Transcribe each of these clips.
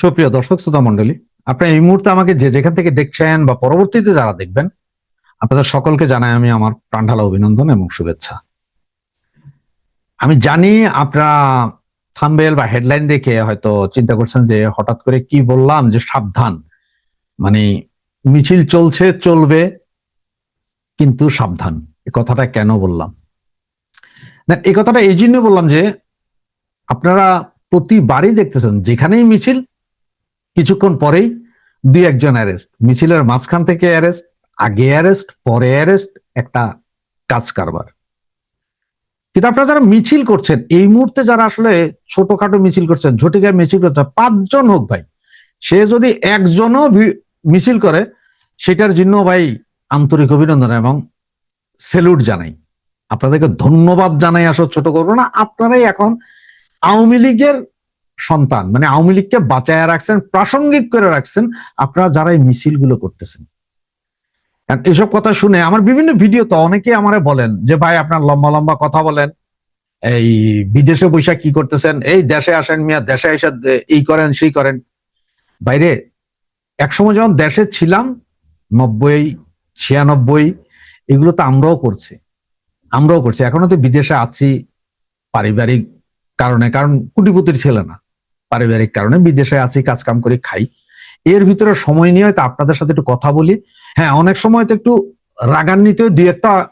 সুপ্রিয় দর্শক, শ্রোতা মন্ডলী আপনারা এই মুহূর্তে আমাকে যে যেখান থেকে দেখছেন বা পরবর্তীতে যারা দেখবেন, আপনাদের সকলকে জানাই আমি আমার প্রাণঢালা অভিনন্দন এবং শুভেচ্ছা। আমি জানি আপনারা থাম্বেল বা হেডলাইন দেখে হয়তো চিন্তা করছেন যে হঠাৎ করে কি বললাম, যে সাবধান। মানে মিছিল চলছে, চলবে, কিন্তু সাবধান। এই কথাটা কেন বললাম? এই কথাটা এই জন্য বললাম যে আপনারা প্রতিবারই দেখতেছেন, যেখানেই মিছিল কিছুক্ষণ পরেই দুই একজন অ্যারেস্ট মিছিলের মাঝখান থেকে অ্যারেস্ট আগে অ্যারেস্ট পরে অ্যারেস্ট একটা কাজ কারবার। কিন্তু আপনারা যারা মিছিল করছেন, এই মুহূর্তে যারা আসলে ছোটখাটো মিছিল করছেন, ঝটিকায় মিছিল করছেন, পাঁচজন হোক ভাই, সে যদি একজনও মিছিল করে, সেটার জন্য ভাই আন্তরিক অভিনন্দন এবং সেলুট জানাই। আপনাদেরকে ধন্যবাদ জানাই আসলে ছোট করব না আপনারাই এখন আওয়ামী লীগের সন্তান। মানে আওয়ামী লীগকে বাঁচায় রাখছেন, প্রাসঙ্গিক করে রাখছেন আপনারা যারা এই মিছিলগুলো করতেছেন। এসব কথা শুনে আমার বিভিন্ন ভিডিও তো অনেকে আমারে বলেন যে, ভাই, আপনার লম্বা লম্বা কথা বলেন। এই বিদেশে বৈশা কি করতেছেন? এই দেশে আসেন মিয়া, দেশে এসে এই করেন, সেই করেন। বাইরে, একসময় যখন দেশে ছিলাম, নব্বই, ছিয়ানব্বই, এগুলো তো আমরাও করছি। আমরাও করছি। এখনও তো বিদেশে আছি, পারিবারিক কারণে, কারণ কুটিপুতির ছেলে না। পারিবারিক কারণে বিদেশে আছি কাজ কাম করে, খাই। এর ভিতরে সময় নিয়ে হয়তো আপনাদের সাথে একটু কথা বলি। হ্যাঁ অনেক সময় তো একটু রাগান্বিত দুই একটা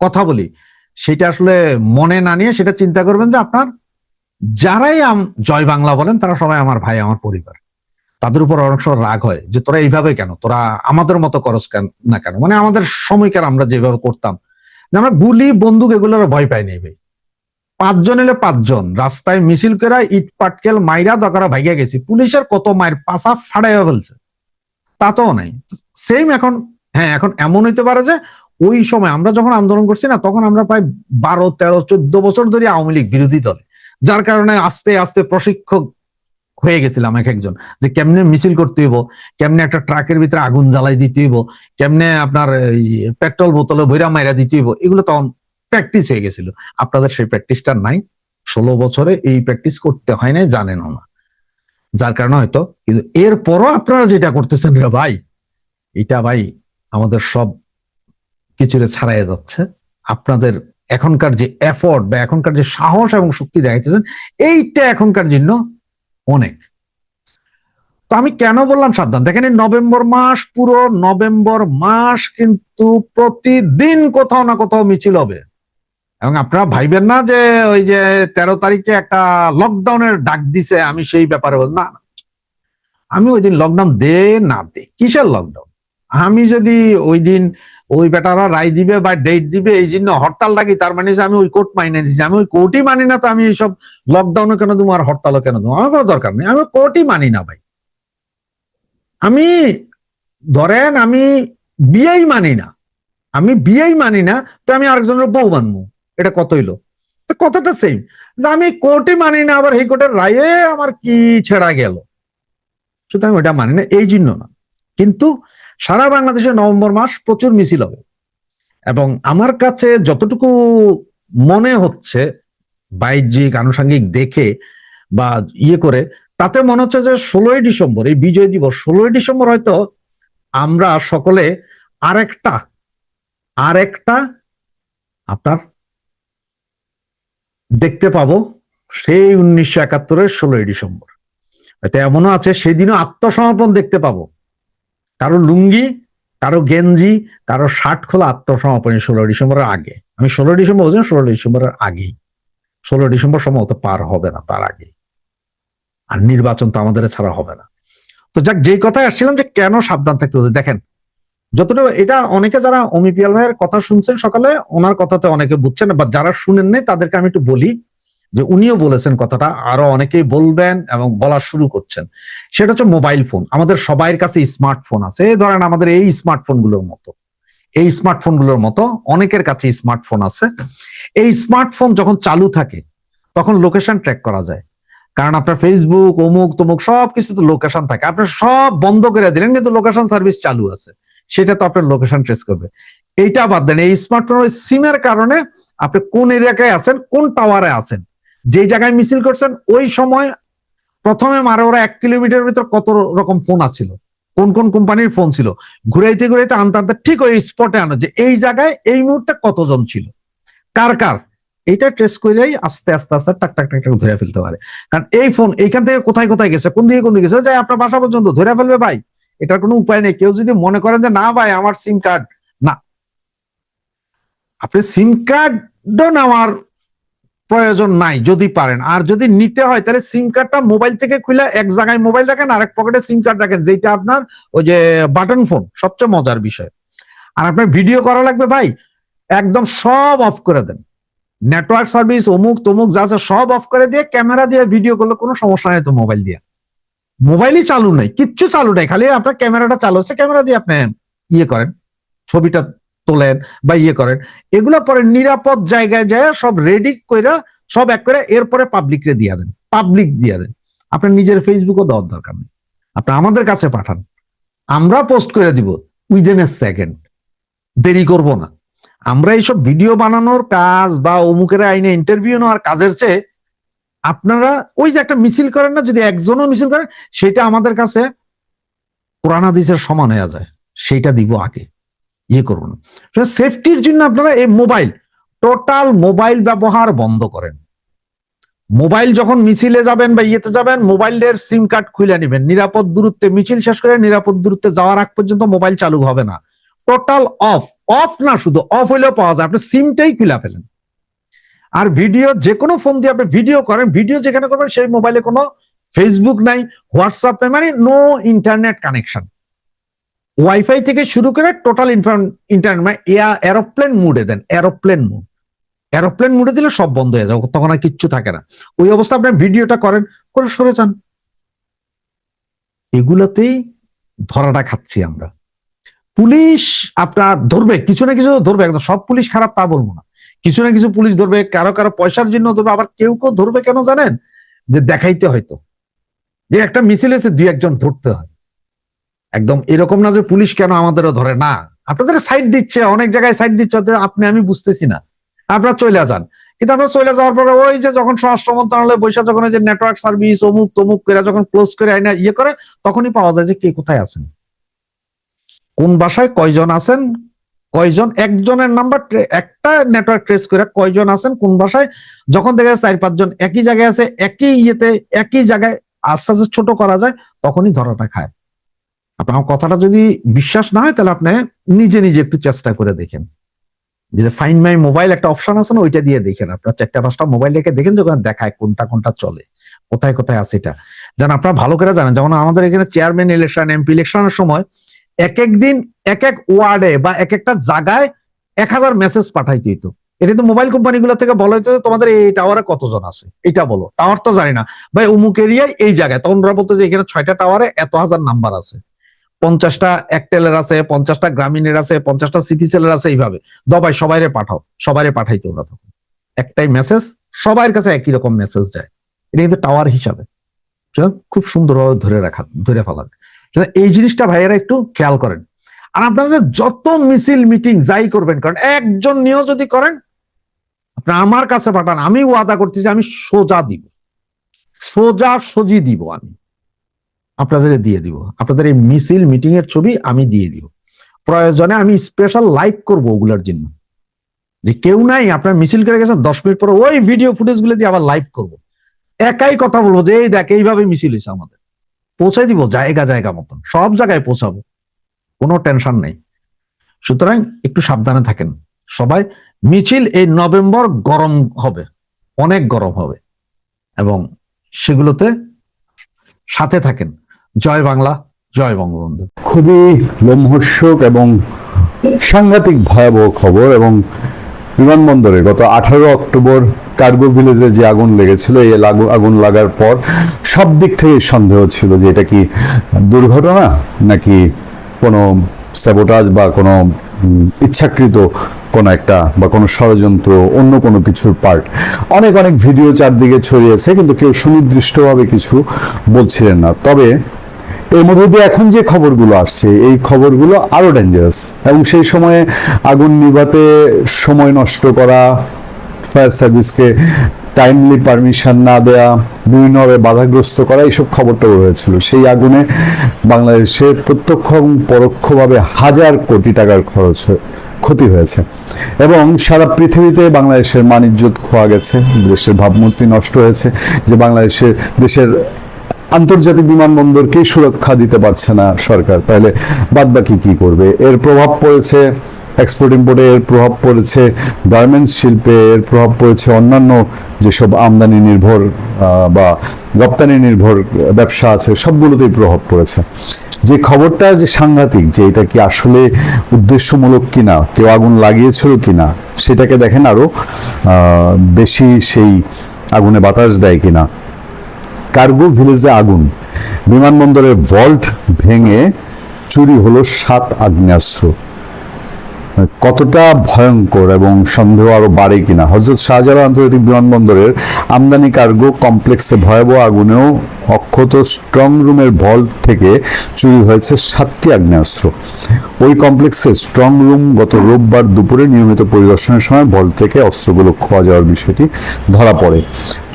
কথা বলি। সেটা আসলে মনে না নিয়ে সেটা চিন্তা করবেন যে আপনার যারাই আম- জয় বাংলা বলেন, তারা সবাই আমার ভাই, আমার পরিবার। তাদের উপর অনেক সময় রাগ হয় যে তোরা এইভাবে কেন? তোরা আমাদের মতো করস কেন, না কেন? মানে আমাদের সময়কার আমরা যেভাবে করতাম? আমরা গুলি, বন্দুক এগুলোর ভয় পাই ভাই। পাঁচজন এলে পাঁচজন। রাস্তায় মিছিল করে ইট পাটকেল মাইরা দকারা ভাইগা গেছি। পুলিশের কত মায়ের পাশা ফাড়াইয়া ফেলছে। তা তো নাই। সেম এখন হ্যাঁ এখন এমন হইতে পারে যে ওই সময় আমরা যখন আন্দোলন করছি না, তখন আমরা প্রায় বারো, তেরো, চোদ্দ বছর ধরে আওয়ামী লীগ বিরোধী দলে। যার কারণে আস্তে আস্তে প্রশিক্ষক হয়ে গেছিলাম এক একজন যে কেমনে মিছিল করতে হইব, কেমনে একটা ট্রাকের ভিতরে আগুন জ্বালাই দিতে হইব, কেমনে আপনার পেট্রোল বোতলে ভৈরা মাইরা দিতে হইব, এগুলো তখন প্র্যাকটিস হয়ে গেছিল। আপনাদের সেই প্র্যাকটিসটা নাই। ষোলো বছরে এই প্র্যাকটিস করতে হয় না জানেনও না। যার কারণে হয়তো, কিন্তু এরপরও আপনারা যেটা করতেছেন রে ভাই, এটা ভাই আমাদের সব কিছুরে ছাড়াই যাচ্ছে। আপনাদের এখনকার যে এফোর্ট বা এখনকার যে সাহস এবং শক্তি দেখাইতেছেন, এইটা এখনকার জন্য অনেক। তো আমি কেন বললাম সাবধান? দেখেন নভেম্বর মাস পুরো নভেম্বর মাস কিন্তু প্রতিদিন কোথাও না কোথাও মিছিল হবে। এবং আপনারা ভাইবেন না যে ওই যে তেরো তারিখে একটা লকডাউনের ডাক দিছে, আমি সেই ব্যাপারে না। আমি ওই দিন লকডাউন দে না দে কিসের লকডাউন আমি যদি ওই দিন ওই বেটারা রায় দিবে বা ডেট দিবে, এই জন্য হরতাল ডাকি, তার মানে আমি ওই কোর্ট মাইনে দিচ্ছি আমি ওই কোর্টই মানি না তো আমি এইসব লকডাউনও কেন দেবো আর হরতালও কেন দেবো? আমার কোনো দরকার নেই। আমি কোর্টই মানি না ভাই। আমি, ধরেন আমি বিয়েই মানি না। আমি বিয়েই মানি না, তো আমি আরেকজনের বউ মানবো এটা কত হইল? কথাটা সেম যে আমি কোর্টই মানি না, আবার এই কোর্টের রায়ে আমার কি ছেড়া গেল? সুতরাং ওটা মানি না, এই জন্য না। কিন্তু সারা বাংলাদেশে নভেম্বর মাস প্রচুর মিছিল হবে। এবং আমার কাছে যতটুকু মনে হচ্ছে, বাহ্যিক, আনুষঙ্গিক দেখে বা ইয়ে করে, তাতে মনে হচ্ছে যে ষোলোই ডিসেম্বর, এই বিজয় দিবস, ষোলোই ডিসেম্বর হয়তো আমরা সকলে আরেকটা আরেকটা আপনার দেখতে পাবো সেই উনিশশো একাত্তরের ষোলোই ডিসেম্বর। এমনও আছে, সেদিনও আত্মসমর্পণ দেখতে পাবো। কারও লুঙ্গি, কারও গেঞ্জি, কারও শার্ট খোলা আত্মসমর্পণ ষোলো ডিসেম্বরের আগে। আমি ষোলো ডিসেম্বর বলছি ষোলো ডিসেম্বরের আগেই। ষোলো ডিসেম্বর সম্ভবত পার হবে না, তার আগে। আর নির্বাচন তো আমাদের ছাড়া হবে না। তো যাক, যেই কথায় আসছিলাম যে কেন সাবধান থাকতে হচ্ছে দেখেন যতটুকু এটা অনেকে যারা অমিপিয়াল ভাইয়ের কথা শুনছেন সকালে, ওনার কথাতে অনেকে বুঝছেন বা যারা শুনেন নাই, তাদেরকে আমি একটু বলি যে উনিও বলেছেন কথাটা, আরও অনেকেই বলবেন এবং বলা শুরু করছেন। সেটা হচ্ছে মোবাইল ফোন আমাদের সবাইয়ের কাছে স্মার্টফোন আছে। ধরেন আমাদের এই স্মার্টফোনগুলোর মতো। এই স্মার্টফোনগুলোর মতো অনেকের কাছে স্মার্টফোন আছে। এই স্মার্টফোন যখন চালু থাকে, তখন লোকেশন ট্র্যাক করা যায়। কারণ আপনার ফেসবুক অমুক তমুক সব কিছু তো লোকেশন থাকে। আপনার সব বন্ধ করে দিলেন, কিন্তু লোকেশন সার্ভিস চালু আছে। সেটা তো আপনার লোকেশন ট্রেস করবে। এইটা বাদ দেন, এই স্মার্টফোন ওই সিমের কারণে আপনি কোন এরিয়ায় আছেন, কোন টাওয়ারে আছেন। যে জায়গায় মিছিল করছেন, ওই সময় প্রথমে মারে ওরা এক কিলোমিটার ভিতর কত রকম ফোন আছিল, কোন কোন কোম্পানির ফোন ছিল। ঘুরাইতে ঘুরাইতে আনতে আনতে ঠিক ওই স্পটে আনো যে এই জায়গায় এই মুহূর্তে কতজন ছিল। কার কার? এইটা ট্রেস করেই আস্তে আস্তে আস্তে টাক টাক টাক ধরে ফেলতে পারে। কারণ এই ফোন এইখান থেকে কোথায় কোথায় গেছে, কোন দিকে কোন দিকে গেছে, যাই আপনার বাসা পর্যন্ত ধরে ফেলবে ভাই। এটার কোনো উপায় নেই। কেউ যদি মনে করেন যে, না ভাই, আমার সিম কার্ড না। আপনি সিম কার্ডও নেওয়ার প্রয়োজন নাই, যদি পারেন। আর যদি নিতে হয়, তাহলে সিম কার্ডটা মোবাইল থেকে খুলে এক জায়গায় মোবাইল রাখেন আর এক পকেটে সিম কার্ড রাখেন। যেটা আপনার ওই যে বাটন ফোন সবচেয়ে মজার বিষয়। আর আপনার ভিডিও করা লাগবে ভাই, একদম সব অফ করে দেন। নেটওয়ার্ক সার্ভিস অমুক তমুক যা সব অফ করে দিয়ে ক্যামেরা দিয়ে ভিডিও করলে কোনো সমস্যা নেই তো মোবাইল দিয়ে। মোবাইলই চালু নাই, কিচ্ছু চালু নাই, খালি আপনার ক্যামেরাটা চালু আছে, ক্যামেরা দিয়ে আপনি ইয়ে করেন, ছবিটা তোলেন বা ইয়ে করেন। এগুলো পরে নিরাপদ জায়গায় যায়, সব রেডি কইরা, সব এক করে এরপরে পাবলিকরে দিয়ে দেন পাবলিক দিয়ে দেন। আপনার নিজের ফেসবুকও দেওয়ার দরকার নেই। আপনি আমাদের কাছে পাঠান, আমরা পোস্ট করে দিব উইদিন এ সেকেন্ড দেরি করব না। আমরা এইসব ভিডিও বানানোর কাজ বা অমুকের আইনে ইন্টারভিউ নেওয়ার কাজের চেয়ে আপনারা ওই যে একটা মিছিল করেন না, যদি একজনও মিছিল করেন, সেটা আমাদের কাছে কোরআন সমান হয়ে যায়। সেইটা দিব আগে। ইয়ে করব না সেফটির জন্য আপনারা এই মোবাইল টোটাল মোবাইল ব্যবহার বন্ধ করেন। মোবাইল যখন মিছিলে যাবেন বা ইয়েতে যাবেন মোবাইলের সিম কার্ড খুলে নেবেন। নিরাপদ দূরত্বে মিছিল শেষ করে নিরাপদ দূরত্বে যাওয়ার আগ পর্যন্ত মোবাইল চালু হবে না। টোটাল অফ অফ না শুধু অফ হইলেও পাওয়া যায়। আপনি সিমটাই খুলে ফেলেন। আর ভিডিও যে কোনো ফোন দিয়ে আপনি ভিডিও করেন ভিডিও যেখানে করবেন, সেই মোবাইলে কোনো ফেসবুক নাই হোয়াটসঅ্যাপ নাই মানে নো ইন্টারনেট কানেকশন ওয়াইফাই থেকে শুরু করে টোটাল ইন্টারনেট মানে এরোপ্লেন মুডে দেন এরোপ্লেন মুড এরোপ্লেন মুডে দিলে সব বন্ধ হয়ে যাবে, তখন আর কিচ্ছু থাকে না। ওই অবস্থা আপনার ভিডিওটা করেন, করে সরে যান। এগুলাতেই ধরাটা খাচ্ছি আমরা। পুলিশ আপনার ধরবে, কিছু না কিছু ধরবে, একদম সব পুলিশ খারাপ তা বলব না। কিছু না কিছু পুলিশ ধরবে, কারও কারও পয়সার জন্য ধরবে, আবার কেউ কেউ ধরবে কেন জানেন? যে দেখাইতে হয়তো। যে একটা মিছিল এসে দুই একজন ধরতে হয়। একদম এরকম না যে পুলিশ কেন আমাদেরও ধরে না। আপনাদের সাইড দিচ্ছে, অনেক জায়গায় সাইড দিচ্ছে আপনি, আমি বুঝতেছি না। আপনারা চলে যান। কিন্তু আপনারা চলে যাওয়ার পরে ওই যে যখন স্বরাষ্ট্র মন্ত্রণালয় বৈশাখ যখন যে নেটওয়ার্ক সার্ভিস অমুক তমুক করে যখন ক্লোজ করে আইনা ইয়ে করে, তখনই পাওয়া যায় যে কে কোথায় আছেন। কোন বাসায় কয়জন আছেন কয়জন? একজনের নাম্বার একটা নেটওয়ার্ক ট্রেস করে কয়জন আছেন, কোন ভাষায় যখন দেখা যায় চার পাঁচজন একই জায়গায় আছে, একই ইয়েতে, একই জায়গায় আস্তে আস্তে ছোট করা যায়, তখনই ধরাটা খায়। আপনার কথাটা যদি বিশ্বাস না হয়, তাহলে আপনি নিজে নিজে একটু চেষ্টা করে দেখেন। যে ফাইন মাই মোবাইল একটা অপশন আছে না, ওইটা দিয়ে দেখেন। আপনার চারটা পাঁচটা মোবাইল রেখে দেখেন যখন দেখায় কোনটা কোনটা চলে, কোথায় কোথায় আছে এটা। যেন আপনারা ভালো করে জানেন, যেমন আমাদের এখানে চেয়ারম্যান ইলেকশন এমপি ইলেকশনের সময় এক এক দিন, এক এক ওয়ার্ডে বা এক একটা জায়গায় এক হাজার মেসেজ পাঠাইতে হইতো। এটা তো মোবাইল কোম্পানিগুলো থেকে বলা হইতো তোমাদের এই টাওয়ারে কতজন আছে? এটা বলো। টাওয়ার তো জানি না। ভাই, অমুক এরিয়ায় এই জায়গায়। তখন ওরা বলতো যে, এখানে ছয়টা টাওয়ারে এত হাজার নাম্বার আছে। পঞ্চাশটা একটেলের আছে, পঞ্চাশটা গ্রামীণের আছে, পঞ্চাশটা সিটি সেলের আছে, এইভাবে। দবাই সবাইরে পাঠাও। সবাইরে পাঠাইতো ওরা তখন। একটাই মেসেজ সবার কাছে একই রকম মেসেজ যায়। এটা কিন্তু টাওয়ার হিসাবে। খুব সুন্দরভাবে ধরে রাখা, ধরে ফেলা এই জিনিসটা ভাইয়েরা একটু খেয়াল করেন। আর আপনাদের যত মিছিল, মিটিং যাই করবেন, কারণ একজন নিয়েও যদি করেন, আপনি আমার কাছে পাঠান, আমি ওয়াদা করতেছি, আমি সোজা দিব। সোজা সজি দিব আমি। আপনাদের দিয়ে দিব। আপনাদের এই মিছিল, মিটিং এর ছবি আমি দিয়ে দিব। প্রয়োজনে আমি স্পেশাল লাইভ করব ওগুলোর জন্য। যে কেউ নাই, আপনার মিছিল করে গেছেন, দশ মিনিট পরে ওই ভিডিও ফুটেজগুলো দিয়ে আবার লাইভ করব। একাই কথা বলব যে, এই দেখ, এইভাবে মিছিল হয়েছে আমাদের। পৌঁছে দিব জায়গা জায়গা মতন। সব জায়গায় পৌঁছাবো। কোনো টেনশন নেই। সুতরাং একটু সাবধানে থাকেন। সবাই, মিছিল এই নভেম্বর গরম হবে। অনেক গরম হবে। এবং সেগুলোতে সাথে থাকেন। জয় বাংলা, জয় বঙ্গবন্ধু। খুবই লোমহর্ষক এবং সাংঘাতিক ভয়াবহ খবর এবং বিমানবন্দরে গত আঠারো অক্টোবর কার্গো ভিলেজে যে আগুন লেগেছিল, এই আগুন লাগার পর সব দিক থেকে সন্দেহ ছিল যে এটা কি দুর্ঘটনা নাকি কোনো স্যাবোটাজ বা কোনো ইচ্ছাকৃত কোনো একটা বা কোনো ষড়যন্ত্র, অন্য কোনো কিছুর পার্ট অনেক অনেক ভিডিও চারদিকে ছড়িয়েছে, কিন্তু কেউ সুনির্দিষ্টভাবে কিছু বলছিলেন না। তবে এর মধ্যে দিয়ে এখন যে খবরগুলো আসছে, এই খবরগুলো আরও ডেঞ্জারাস এবং সেই সময়ে আগুন নিভাতে সময় নষ্ট করা ফায়ার সার্ভিসকে টাইমলি পারমিশন না দেয়া, বিভিন্নভাবে বাধাগ্রস্ত করা, এইসব খবরটা হয়েছিল সেই আগুনে বাংলাদেশে প্রত্যক্ষ এবং পরোক্ষভাবে হাজার কোটি টাকার খরচ ক্ষতি হয়েছে। এবং সারা পৃথিবীতে বাংলাদেশের মানিজ্যত খোয়া গেছে, দেশের ভাবমূর্তি নষ্ট হয়েছে, যে বাংলাদেশের, দেশের আন্তর্জাতিক বিমানবন্দরকেই সুরক্ষা দিতে পারছে না সরকার। তাহলে বাদ বাকি কি করবে? এর প্রভাব পড়েছে এক্সপোর্ট ইম্পোর্টে এর প্রভাব পড়েছে গার্মেন্টস শিল্পে এর প্রভাব পড়েছে, অন্যান্য যেসব আমদানি নির্ভর বা রপ্তানি নির্ভর ব্যবসা আছে, সবগুলোতেই প্রভাব পড়েছে। যে খবরটা যে সাংঘাতিক, যে এটা কি আসলে উদ্দেশ্যমূলক কিনা, কেউ আগুন লাগিয়েছিল কিনা, সেটাকে দেখেন আরও বেশি সেই আগুনে বাতাস দেয় কিনা। কার্গো ভিলেজে আগুন। বিমানবন্দরের ভল্ট ভেঙে চুরি হলো সাত আগ্নেয়াস্ত্র। কতটা ভয়ঙ্কর এবং সন্দেহ আরও বাড়ে কিনা? হজরত শাহজালাল আন্তর্জাতিক বিমানবন্দরের আমদানি কার্গো কমপ্লেক্সে ভয়াবহ আগুনেও অক্ষত স্ট্রং রুমের ভল্ট থেকে চুরি হয়েছে সাতটি আগ্নেয়াস্ত্র। ওই কমপ্লেক্সে স্ট্রং রুম গত রোববার দুপুরে নিয়মিত পরিদর্শনের সময় ভল্ট থেকে অস্ত্রগুলো খোয়া যাওয়ার বিষয়টি ধরা পড়ে।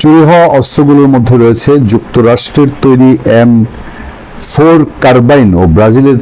চুরি হওয়া অস্ত্রগুলোর মধ্যে রয়েছে যুক্তরাষ্ট্রের তৈরি এম ফোর কার্বাইন ও ব্রাজিলের